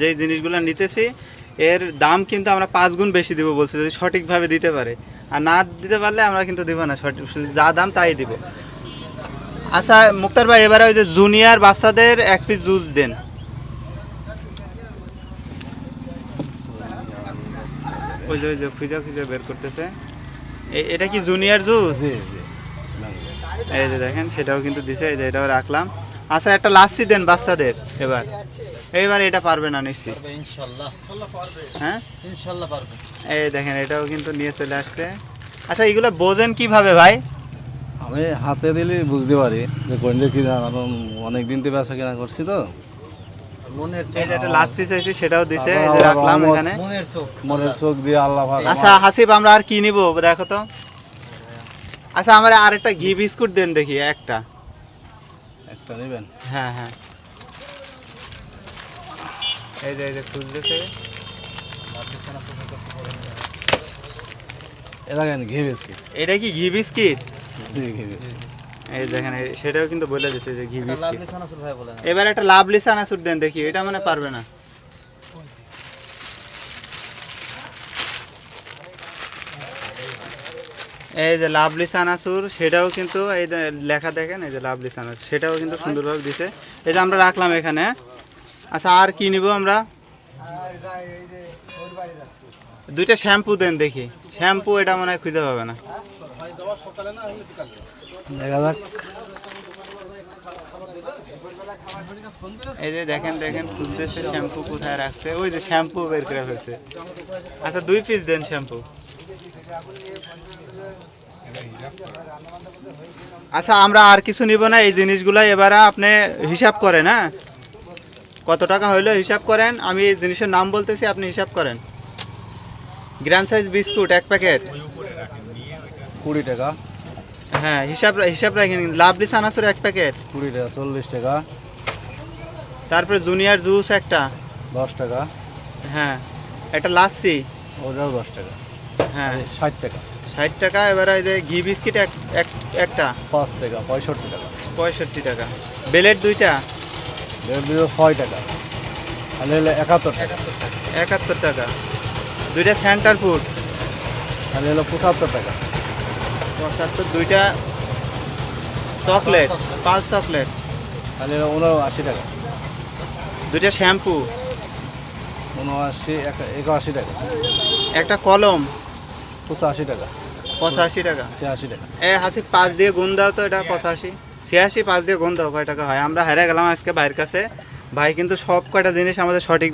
যেই জিনিসগুলো নিতেছি এর দাম কিন্তু আমরা পাঁচ গুণ বেশি দিব বলছি যদি সঠিকভাবে দিতে পারে। আর না দিতে পারলে আমরা কিন্তু দিব না সঠিক যা দাম তাই দিব। আচ্ছা মুক্তার ভাই এবারে ওই যে জুনিয়র বাচ্চাদের এক পিস জুস দেন। ওই যে ওই যে খুঁজে খুঁজে বের করতেছে। এটা কি জুনিয়র জুস এই যে দেখেন সেটাও কিন্তু দিছে এই যে এটাও রাখলাম। আচ্ছা একটা লাচ্ছি দেন বাচ্চাদের এবার। এইবার এটা পারবে না নিশ্চিত হ্যাঁ? এই দেখেন এটাও কিন্তু নিয়ে চলে আসছে। আচ্ছা এগুলো বোঝেন কীভাবে ভাই? আমি হাতে দিলে বুঝতে পারি যে কোনটা কি কারণ অনেক দিন তো বেচা কেনা করছি তো। এই যে একটা লাচ্ছি সেটাও দিছে রাখলাম এখানে। মনের চোখ। দিয়ে আল্লাহ আচ্ছা হাসিব আমরা আর কি নিব দেখো তো। আচ্ছা আমার আরেকটা ঘি বিস্কুট দেন দেখি একটা। একটা নেবেন? হ্যাঁ হ্যাঁ। এই যে এই যে খুঁজতেছে এটা কেন ঘি বিস্কিট। এটা কি ঘি বিস্কিট? জি ঘি বিস্কিট। এই দেখেন সেটাও কিন্তু বলে দিছে যে ঘি বিস্কিট। এবার একটা লাভলি সানাসুর দেন দেখি এটা মানে পারবে না। এই যে লাভলি চানাচুর সেটাও কিন্তু এই যে লেখা দেখেন এই যে লাভলি চানাচুর সেটাও কিন্তু সুন্দরভাবে দিছে। এই যে আমরা রাখলাম এখানে। আচ্ছা আর কি নিব আমরা? দুইটা শ্যাম্পু দেন দেখি। শ্যাম্পু এটা মনে হয় খুঁজে পাবে না। দেখা যাক। এই যে দেখেন দেখেন খুঁজতেছে শ্যাম্পু কোথায় রাখছে? ওই যে শ্যাম্পু বের করে ফেলছে। আচ্ছা দুই পিস দেন শ্যাম্পু। আচ্ছা আমরা আর কিছু নিব না এই জিনিসগুলো এবারে আপনি হিসাব করেন হ্যাঁ? কত টাকা হইল হিসাব করেন আমি এই জিনিসের নাম বলতেছি আপনি হিসাব করেন। গ্র্যান্ড সাইজ বিস্কুট এক প্যাকেট। কুড়ি টাকা। হ্যাঁ হিসাব হিসাব রাখেন লাভলি সানাসুর এক প্যাকেট। কুড়ি টাকা চল্লিশ টাকা। তারপরে জুনিয়র জুস একটা। দশ টাকা। হ্যাঁ একটা লাচ্ছি। ওটাও দশ টাকা। হ্যাঁ। ষাট টাকা। ষাট টাকা এবার এই যে ঘি বিস্কিট এক এক- একটা। পাঁচ টাকা পঁয়ষট্টি টাকা। পঁয়ষট্টি টাকা। বেলেট দুইটা? দেড় দুটো ছয় টাকা। তাহলে হলো একাত্তর টাকা। একাত্তর টাকা। দুইটা সেন্টার ফুড? তাহলে হলো পঁচাত্তর টাকা। পঁচাত্তর দুইটা চকলেট পাঁচ চকলেট। তাহলে হলো উনআশি টাকা। দুইটা শ্যাম্পু? উনআশি একা- একাশি টাকা। একটা কলম? পঁচাশি টাকা। পঁচাশি টাকা? ছিয়াশি টাকা। এ হাসি পাঁচ দিয়ে গুণ দাও তো এটা পঁচাশি। ছিয়াশি পাঁচ দিয়ে গুণ দাও কয় টাকা হয়? আমরা হেরে গেলাম আজকে ভাইয়ের কাছে। ভাই কিন্তু সব কয়টা জিনিস আমাদের সঠিক